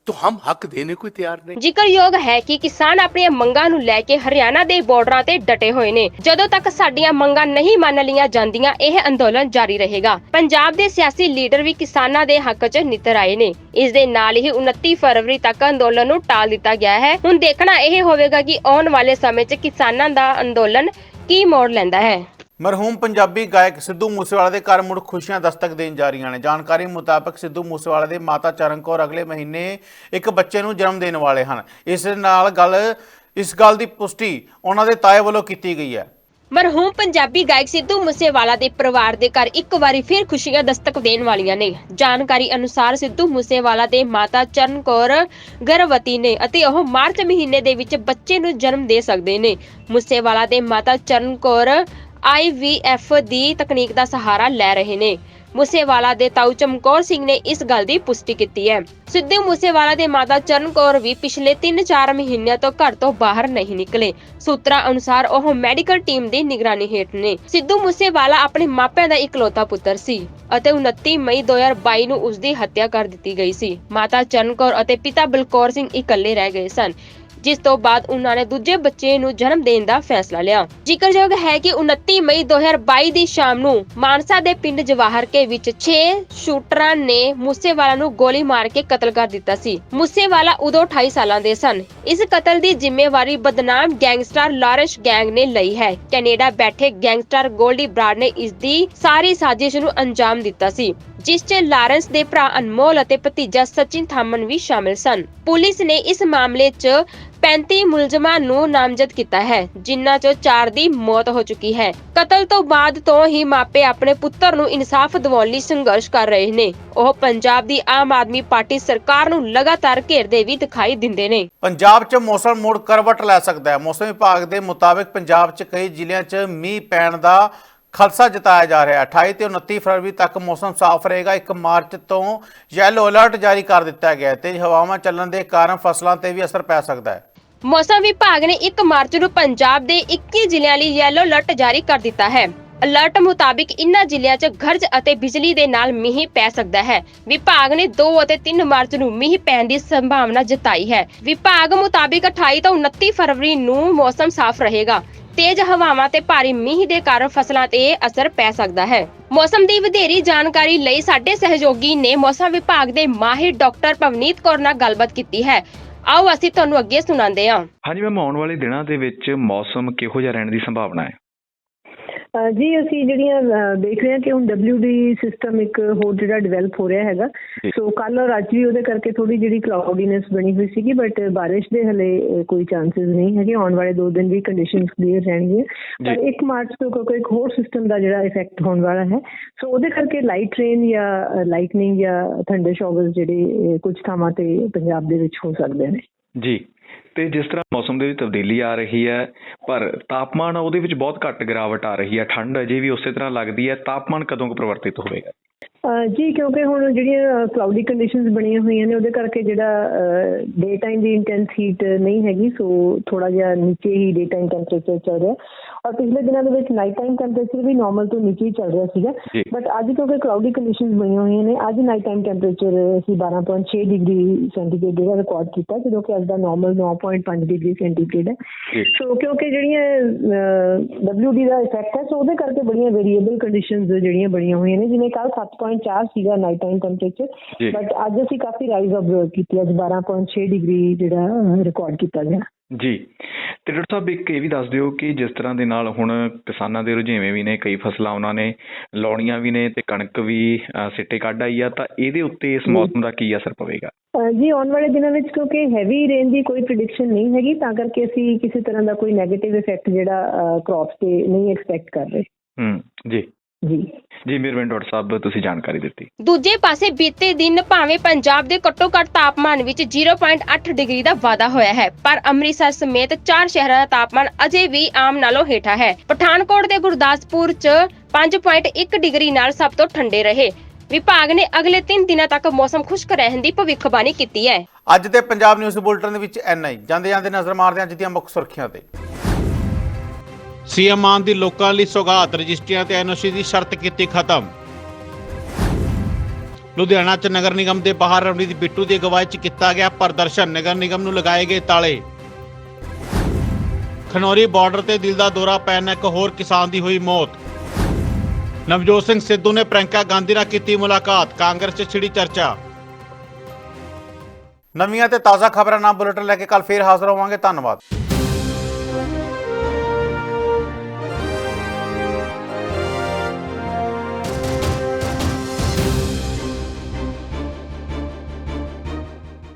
तो हम हक देने को ਤਿਆਰ ਨਹੀਂ ਜ਼ਿਕਰਯੋਗ ਹੈ ਕਿ ਕਿਸਾਨ ਆਪਣੀਆਂ ਮੰਗਾਂ ਨੂੰ ਲੈ ਕੇ ਹਰਿਆਣਾ ਦੇ ਬਾਰਡਰਾਂ ਤੇ ਡਟੇ ਹੋਏ ਨੇ ਜਦੋਂ ਤੱਕ ਸਾਡੀਆਂ ਮੰਗਾਂ ਨਹੀਂ ਮੰਨ ਲਈਆਂ ਜਾਂਦੀਆਂ ਇਹ ਅੰਦੋਲਨ ਜਾਰੀ ਰਹੇਗਾ ਪੰਜਾਬ ਦੇ ਸਿਆਸੀ ਲੀਡਰ ਵੀ ਕਿਸਾਨਾਂ ਦੇ ਹੱਕ 'ਚ ਨਿੱਤਰ ਆਏ ਨੇ ਇਸ ਦੇ ਨਾਲ ਹੀ 29 ਫਰਵਰੀ ਤੱਕ ਅੰਦੋਲਨ ਨੂੰ ਟਾਲ ਦਿੱਤਾ ਗਿਆ ਹੈ ਹੁਣ ਦੇਖਣਾ ਇਹ ਹੋਵੇਗਾ ਕਿ ਆਉਣ ਵਾਲੇ ਸਮੇਂ 'ਚ ਕਿਸਾਨਾਂ ਦਾ ਅੰਦੋਲਨ ਕੀ ਮੋੜ ਲੈਂਦਾ ਹੈ ਮਰਹੂਮ ਪੰਜਾਬੀ ਗਾਇਕ ਸਿੱਧੂ ਮੂਸੇਵਾਲਾ ਦੇ ਘਰ ਮੁੜ ਖੁਸ਼ੀਆਂ ਦਸਤਕ ਦੇਣ ਜਾ ਰਹੀਆਂ ਨੇ। ਜਾਣਕਾਰੀ ਮੁਤਾਬਕ ਸਿੱਧੂ ਮੂਸੇਵਾਲਾ ਦੇ ਮਾਤਾ ਚਰਨ ਕੌਰ ਅਗਲੇ ਮਹੀਨੇ ਇੱਕ ਬੱਚੇ ਨੂੰ ਜਨਮ ਦੇਣ ਵਾਲੇ ਹਨ। ਇਸ ਨਾਲ ਗੱਲ, ਇਸ ਗੱਲ ਦੀ ਪੁਸ਼ਟੀ ਉਹਨਾਂ ਦੇ ਤਾਏ ਵੱਲੋਂ ਕੀਤੀ ਗਈ ਹੈ। ਮਰਹੂਮ ਪੰਜਾਬੀ ਗਾਇਕ ਸਿੱਧੂ ਮੂਸੇਵਾਲਾ ਦੇ ਪਰਿਵਾਰ ਦੇ ਘਰ ਇੱਕ ਵਾਰੀ ਫਿਰ ਖੁਸ਼ੀਆਂ ਦਸਤਕ ਦੇਣ ਵਾਲੀਆਂ ਨੇ। ਜਾਣਕਾਰੀ ਅਨੁਸਾਰ ਸਿੱਧੂ ਮੂਸੇਵਾਲਾ ਦੇ ਮਾਤਾ ਚਰਨ ਕੌਰ ਗਰਭਵਤੀ ਨੇ ਅਤੇ ਉਹ ਮਾਰਚ ਮਹੀਨੇ ਦੇ ਵਿੱਚ ਬੱਚੇ ਨੂੰ ਜਨਮ ਦੇ ਸਕਦੇ ਨੇ। ਮੂਸੇਵਾਲਾ ਦੇ ਮਾਤਾ ਚਰਨ ਕੌਰ ਆਈਵੀਐਫ ਦੀ ਤਕਨੀਕ ਦਾ ਸਹਾਰਾ ਲੈ ਰਹੇ ਨੇ। ਮੂਸੇਵਾਲਾ ਦੇ ਤਾਊ ਚਮਕੌਰ ਸਿੰਘ ਨੇ ਇਸ ਗੱਲ ਦੀ ਪੁਸ਼ਟੀ ਕੀਤੀ ਹੈ। ਸਿੱਧੂ ਮੂਸੇਵਾਲਾ ਦੇ ਮਾਤਾ ਚਰਨ ਕੌਰ ਵੀ ਪਿਛਲੇ 3-4 ਮਹੀਨਿਆਂ ਤੋਂ ਘਰ ਤੋਂ ਬਾਹਰ ਨਹੀਂ ਨਿਕਲੇ। ਸੂਤਰਾਂ ਅਨੁਸਾਰ ਉਹ ਮੈਡੀਕਲ ਟੀਮ ਦੀ ਨਿਗਰਾਨੀ ਹੇਠ ਨੇ। ਸਿੱਧੂ ਮੂਸੇਵਾਲਾ ਆਪਣੇ ਮਾਪਿਆਂ ਦਾ ਇਕਲੌਤਾ ਪੁੱਤਰ ਸੀ ਅਤੇ 29 ਮਈ 2022 ਨੂੰ ਉਸ ਦੀ ਹੱਤਿਆ ਕਰ ਦਿੱਤੀ ਗਈ ਸੀ। ਮਾਤਾ ਚਰਨ ਕੌਰ ਅਤੇ ਪਿਤਾ ਬਲਕੌਰ ਸਿੰਘ ਇਕੱਲੇ ਰਹਿ ਗਏ ਸਨ। ਜਿਸ ਤੋਂ ਬਾਅਦ ਉਹਨਾਂ ਨੇ ਦੂਜੇ ਬੱਚੇ ਨੂੰ ਜਨਮ ਦੇਣ ਦਾ ਫੈਸਲਾ ਲਿਆ। ਜ਼ਿਕਰਯੋਗ ਹੈ ਕਿ 29 ਮਈ 2022 ਦੀ ਸ਼ਾਮ ਨੂੰ ਮਾਨਸਾ ਦੇ ਪਿੰਡ ਜਵਾਹਰ ਵਿੱਚ 6 ਸ਼ੂਟਰਾਂ ਨੇ ਮੂਸੇਵਾਲਾ ਨੂੰ ਗੋਲੀ ਮਾਰ ਕੇ ਕਤਲ ਕਰ ਦਿੱਤਾ ਸੀ। ਮੂਸੇਵਾਲਾ ਉਦੋਂ 28 ਸਾਲਾਂ ਦੇ ਸਨ। ਇਸ ਕਤਲ ਦੀ ਜ਼ਿੰਮੇਵਾਰੀ ਬਦਨਾਮ ਗੈਂਗਸਟਰ ਲਾਰੈਂਸ ਗੈਂਗ ਨੇ ਲਈ ਹੈ। ਕੈਨੇਡਾ ਬੈਠੇ ਗੈਂਗਸਟਰ ਗੋਲਡੀ ਬਰਾਡ ਨੇ ਇਸ ਦੀ ਸਾਰੀ ਸਾਜ਼ਿਸ਼ ਨੂੰ ਅੰਜਾਮ ਦਿੱਤਾ ਸੀ। ਜਿਸ 'ਚ ਲਾਰੈਂਸ ਦੇ ਭਰਾ ਅਨਮੋਲ ਅਤੇ ਭਤੀਜਾ ਸਚਿਨ ਥਾਮਨ ਵੀ ਸ਼ਾਮਿਲ ਸਨ। ਪੁਲਿਸ ਨੇ ਇਸ ਮਾਮਲੇ 'ਚ 35 ਮੁਲਜ਼ਮਾਂ ਨੂੰ ਨਾਮਜ਼ਦ ਕੀਤਾ ਹੈ, ਜਿਨ੍ਹਾਂ 'ਚੋਂ 4 ਦੀ ਮੌਤ ਹੋ ਚੁੱਕੀ ਹੈ। ਕਤਲ ਤੋਂ ਬਾਅਦ ਤੋਂ ਹੀ ਮਾਪੇ ਆਪਣੇ ਪੁੱਤਰ ਨੂੰ ਇਨਸਾਫ ਦਿਵਾਉਣ ਲਈ ਸੰਘਰਸ਼ ਕਰ ਰਹੇ ਨੇ। ਉਹ ਪੰਜਾਬ ਦੀ ਆਮ ਆਦਮੀ ਪਾਰਟੀ ਸਰਕਾਰ ਨੂੰ ਲਗਾਤਾਰ ਘੇਰਦੇ ਵੀ ਦਿਖਾਈ ਦਿੰਦੇ ਨੇ। ਪੰਜਾਬ 'ਚ ਮੌਸਮ ਮੁੜ ਕਰਵਟ ਲੈ ਸਕਦਾ ਹੈ। ਮੌਸਮ ਵਿਭਾਗ ਦੇ ਮੁਤਾਬਕ ਪੰਜਾਬ 'ਚ ਕਈ ਜ਼ਿਲ੍ਹਿਆਂ 'ਚ ਮੀਂਹ ਪੈਣ ਦਾ ਖਦਸ਼ਾ ਜਤਾਇਆ ਜਾ ਰਿਹਾ ਹੈ। 28 ਤੇ 29 ਫਰਵਰੀ ਤੱਕ ਮੌਸਮ ਸਾਫ਼ ਰਹੇਗਾ। 1 ਮਾਰਚ ਤੋਂ ਯੈਲੋ ਅਲਰਟ ਜਾਰੀ ਕਰ ਦਿੱਤਾ ਗਿਆ ਹੈ। ਤੇਜ਼ ਹਵਾਵਾਂ ਚੱਲਣ ਦੇ ਕਾਰਨ ਫਸਲਾਂ ਤੇ ਵੀ ਅਸਰ ਪੈ ਸਕਦਾ ਹੈ। ਮੌਸਮ ਵਿਭਾਗ ਨੇ 1 ਮਾਰਚ ਨੂੰ ਪੰਜਾਬ ਦੇ 21 ਜ਼ਿਲ੍ਹਿਆਂ ਲਈ ਯੈਲੋ ਅਲਰਟ ਜਾਰੀ ਕਰ ਦਿੱਤਾ ਹੈ। ਅਲਰਟ ਮੁਤਾਬਿਕ ਇਨ੍ਹਾਂ ਜ਼ਿਲ੍ਹਿਆਂ 'ਚ ਗਰਜ ਅਤੇ ਬਿਜਲੀ ਦੇ ਨਾਲ ਮੀਂਹ ਪੈ ਸਕਦਾ ਹੈ। ਵਿਭਾਗ ਨੇ 2 ਅਤੇ 3 ਮਾਰਚ ਨੂੰ ਮੀਂਹ ਪੈਣ ਦੀ ਸੰਭਾਵਨਾ ਜਤਾਈ ਹੈ। ਵਿਭਾਗ ਮੁਤਾਬਿਕ 28 ਤੋਂ 29 ਫਰਵਰੀ ਨੂੰ ਮੌਸਮ ਸਾਫ਼ ਰਹੇਗਾ। ਤੇਜ਼ ਹਵਾਵਾਂ ਤੇ ਭਾਰੀ ਮੀਂਹ ਦੇ ਕਾਰਨ ਫਸਲਾਂ ਤੇ ਅਸਰ ਪੈ ਸਕਦਾ ਹੈ। ਮੌਸਮ ਦੀ ਵਧੇਰੀ ਜਾਣਕਾਰੀ ਲਈ ਸਾਡੇ ਸਹਿਯੋਗੀ ਨੇ ਮੌਸਮ ਵਿਭਾਗ ਦੇ ਮਾਹਿਰ ਡਾਕਟਰ ਪਵਨੀਤ ਕੌਰ ਨਾਲ ਗੱਲਬਾਤ ਕੀਤੀ ਹੈ। ਆਓ ਅਸੀਂ ਤੁਹਾਨੂੰ ਅੱਗੇ ਸੁਣਾਉਂਦੇ ਹਾਂ। ਹਾਂਜੀ ਮੈਮ ਆਉਣ ਵਾਲੇ ਦਿਨਾਂ ਦੇ ਵਿੱਚ ਮੌਸਮ ਕਿਹੋ ਜਿਹਾ ਰਹਿਣ ਦੀ ਸੰਭਾਵਨਾ ਹੈ? ਜੀ ਅਸੀਂ ਜਿਹੜੀਆਂ ਦੇਖ ਰਹੇ ਹਾਂ ਕਿ ਹੁਣ WD ਸਿਸਟਮ ਇੱਕ ਹੋਰ ਜਿਹੜਾ ਡਿਵੈਲਪ ਹੋ ਰਿਹਾ ਹੈਗਾ। ਸੋ ਕੱਲ ਔਰ ਅੱਜ ਵੀ ਉਹਦੇ ਕਰਕੇ ਥੋੜੀ ਜਿਹੜੀ ਕਲਾਉਡੀਨੈਸ ਬਣੀ ਹੋਈ ਸੀਗੀ ਬਟ ਬਾਰਿਸ਼ ਦੇ ਹਲੇ ਕੋਈ ਚਾਂਸਸ ਨਹੀਂ ਹੈਗੇ। ਆਉਣ ਵਾਲੇ ਦੋ ਦਿਨ ਵੀ ਕੰਡੀਸ਼ਨਸ ਕਲੀਅਰ ਰਹਿਣਗੀਆਂ ਪਰ 1 ਮਾਰਚ ਤੋਂ ਕਿਉਂਕਿ ਇੱਕ ਹੋਰ ਸਿਸਟਮ ਦਾ ਜਿਹੜਾ ਇਫੈਕਟ ਹੋਣ ਵਾਲਾ ਹੈ। ਸੋ ਉਹਦੇ ਕਰਕੇ ਲਾਈਟ ਰੇਨ ਜਾਂ ਲਾਈਟਨਿੰਗ ਜਾਂ ਥੰਡਰ ਸ਼ਾਵਰਸ ਜਿਹੜੇ ਕੁਝ ਥਾਵਾਂ ਤੇ ਪੰਜਾਬ ਦੇ ਵਿੱਚ ਹੋ ਸਕਦੇ ਨੇ। ਜੀ। ਤੇ ਜਿਸ ਤਰ੍ਹਾਂ ਮੌਸਮ ਦੇ ਵਿੱਚ ਤਬਦੀਲੀ ਆ ਰਹੀ ਹੈ, ਪਰ ਤਾਪਮਾਨ ਉਹਦੇ ਵਿੱਚ ਬਹੁਤ ਘੱਟ ਗਿਰਾਵਟ ਆ ਰਹੀ ਹੈ, ਠੰਡ ਅਜੇ ਵੀ ਉਸੇ ਤਰ੍ਹਾਂ ਲੱਗਦੀ ਹੈ, ਤਾਪਮਾਨ ਕਦੋਂ ਕੁ ਪਰਿਵਰਤਿਤ ਹੋਵੇਗਾ? ਜੀ ਕਿਉਂਕਿ ਹੁਣ ਜਿਹੜੀਆਂ ਕਲਾਉਡੀ ਕੰਡੀਸ਼ਨਸ ਬਣੀਆਂ ਹੋਈਆਂ ਨੇ ਉਹਦੇ ਕਰਕੇ ਜਿਹੜਾ ਡੇ ਟਾਈਮ ਦੀ ਇੰਟੈਂਸ ਹੀਟ ਨਹੀਂ ਹੈਗੀ ਸੋ ਥੋੜਾ ਜਿਹਾ ਨੀਚੇ ਹੀ ਡੇ ਟਾਈਮ ਟੈਂਪਰੇਚਰ ਚੱਲ ਰਿਹਾ। ਔਰ ਪਿਛਲੇ ਦਿਨਾਂ ਦੇ ਵਿੱਚ ਨਾਈਟ ਟਾਈਮ ਟੈਂਪਰੇਚਰ ਵੀ ਨਾਰਮਲ ਤੋਂ ਨੀਚੇ ਹੀ ਚੱਲ ਰਿਹਾ ਸੀਗਾ। ਬਟ ਅੱਜ ਕਿਉਂਕਿ ਕਲਾਉਡੀ ਕੰਡੀਸ਼ਨਸ ਬਣੀਆਂ ਹੋਈਆਂ ਨੇ ਅੱਜ ਨਾਈਟ ਟਾਈਮ ਟੈਂਪਰੇਚਰ ਅਸੀਂ 12.6 ਡਿਗਰੀ ਸੈਂਟੀਗ੍ਰੇਡ ਜਿਹੜਾ ਰਿਕਾਰਡ ਕੀਤਾ ਜਦੋਂ ਕਿ ਅੱਜ ਦਾ ਨਾਰਮਲ 9.5 ਡਿਗਰੀ ਸੈਂਟੀਗ੍ਰੇਡ ਹੈ। ਸੋ ਕਿਉਂਕਿ ਜਿਹੜੀਆਂ WD ਦਾ ਇਫੈਕਟ ਹੈ ਸੋ ਉਹਦੇ ਕਰਕੇ ਬੜੀਆਂ ਵੇਰੀਏਬਲ ਕੰਡੀਸ਼ਨਸ ਜਿਹੜੀਆਂ ਬਣੀਆਂ ਹੋਈਆਂ ਨੇ ਜਿਵੇਂ ਕੱਲ 7.4 ਸੀਗਾ ਨਾਈਟ ਟਾਈਮ। ਟੈਂਪਰੇਚਰ ਬਟ ਅੱਜ ਅਸੀਂ ਕਾਫੀ ਰਾਈਜ਼ ਆਬਜ਼ਰਵ ਕੀਤੀ ਅੱਜ 12.6 ਡਿਗਰੀ ਜਿਹੜਾ ਰਿਕਾਰਡ ਕੀਤਾ ਗਿਆ। ਜੀ। ਤੇ ਡਾਕਟਰ ਸਾਹਿਬ ਇੱਕ ਇਹ ਵੀ ਦੱਸ ਦਿਓ ਕਿ ਜਿਸ ਤਰ੍ਹਾਂ ਦੇ ਨਾਲ ਹੁਣ ਕਿਸਾਨਾਂ ਦੇ ਰੁਝੇਵੇਂ ਵੀ ਨੇ ਕਈ ਫਸਲਾਂ ਉਹਨਾਂ ਨੇ ਲਾਉਣੀਆਂ ਵੀ ਨੇ ਤੇ ਕਣਕ ਵੀ ਸਿੱਟੇ ਕੱਢ ਆਈ ਆ ਤਾਂ ਇਹਦੇ ਉੱਤੇ ਇਸ ਮੌਸਮ ਦਾ ਕੀ ਅਸਰ ਪਵੇਗਾ? ਜੀ ਆਉਣ ਵਾਲੇ ਦਿਨਾਂ ਵਿੱਚ ਕਿਉਂਕਿ ਹੈਵੀ ਰੇਨ ਦੀ ਕੋਈ ਪ੍ਰੀਡਿਕਸ਼ਨ ਨਹੀਂ ਹੈਗੀ ਤਾਂ ਕਰਕੇ ਅਸੀਂ ਕਿਸੇ ਤਰ੍ਹਾਂ ਦਾ ਕੋਈ ਨੈਗੇਟਿਵ ਇਫੈਕਟ ਜਿਹੜਾ ਕ੍ਰੌਪਸ ਤੇ ਨਹੀਂ ਐਕਸਪੈਕਟ ਕਰ ਰਹੇ। ਹੂੰ ਜੀ। ਜੀ। ਜੀ ਡਾਕਟਰ ਸਾਹਿਬ ਤੁਸੀਂ ਜਾਣਕਾਰੀ ਦਿੱਤੀ। ਦੂਜੇ ਪਾਸੇ ਬੀਤੇ ਦਿਨ ਭਾਵੇਂ ਪੰਜਾਬ ਦੇ ਘੱਟੋ-ਘੱਟ ਤਾਪਮਾਨ ਵਿੱਚ 0.8 ਡਿਗਰੀ ਦਾ ਵਾਧਾ ਹੋਇਆ ਹੈ ਪਰ ਅੰਮ੍ਰਿਤਸਰ ਸਮੇਤ ਚਾਰ ਸ਼ਹਿਰਾਂ ਦਾ ਤਾਪਮਾਨ ਅਜੇ ਵੀ ਆਮ ਨਾਲੋਂ ਹੇਠਾਂ ਹੈ। ਪਠਾਨਕੋਟ ਤੇ ਗੁਰਦਾਸਪੁਰ 'ਚ 5.1 ਡਿਗਰੀ ਨਾਲ ਸਭ ਤੋਂ ਠੰਡੇ ਰਹੇ। ਵਿਭਾਗ ਨੇ ਅਗਲੇ 3 ਦਿਨਾਂ ਤੱਕ ਮੌਸਮ ਖੁਸ਼ਕ ਰਹਿਣ ਦੀ ਭਵਿੱਖਬਾਣੀ ਕੀਤੀ ਹੈ। ਅੱਜ ਦੇ ਪੰਜਾਬ ਨਿਊਜ਼ ਬੁਲਟਨ ਦੇ ਵਿੱਚ ਐਨਆਈ ਜਾਂਦੇ ਜਾਂਦੇ ਨਜ਼ਰ ਮਾਰਦੇ ਹਾਂ ਅੱਜ ਦੀਆਂ ਮੁੱਖ ਸੁਰਖੀਆਂ ਤੇ। ਸੀਐਮ ਮਾਨ ਦੀ ਲੋਕਾਂ ਲਈ ਸੌਗਾਤ, ਰਜਿਸਟਰੀਆਂ ਤੇ ਐਨਓਸੀ ਦੀ ਸ਼ਰਤ ਕੀਤੀ ਖਤਮ। ਲੁਧਿਆਣਾ ਚ ਨਗਰ ਨਿਗਮ ਦੇ ਬਾਹਰ ਰਵਨੀਤ ਬਿੱਟੂ ਦੀ ਅਗਵਾਈ ਚ ਕੀਤਾ ਗਿਆ ਪ੍ਰਦਰਸ਼ਨ। ਨਗਰ ਨਿਗਮ ਨੂੰ ਲਗਾਏ ਗਏ ਤਾਲੇ। ਖਨੌਰੀ ਬਾਰਡਰ ਤੇ ਦਿਲ ਦਾ ਦੌਰਾ ਪੈਣ ਨਾਲ ਇੱਕ ਹੋਰ ਕਿਸਾਨ ਦੀ ਹੋਈ ਮੌਤ। ਨਵਜੋਤ ਸਿੰਘ ਸਿੱਧੂ ਨੇ ਪ੍ਰਿੰਕਾ ਗਾਂਧੀ ਨਾਲ ਕੀਤੀ ਮੁਲਾਕਾਤ। ਕਾਂਗਰਸ 'ਚ ਛਿੜੀ ਚਰਚਾ। ਨਵੀਆਂ ਤੇ ਤਾਜ਼ਾ ਖਬਰਾਂ ਨਾਲ ਬੁਲੇਟਿਨ ਲੈ ਕੇ ਕੱਲ ਫੇਰ ਹਾਜ਼ਰ ਹੋਵਾਂਗੇ। ਧੰਨਵਾਦ।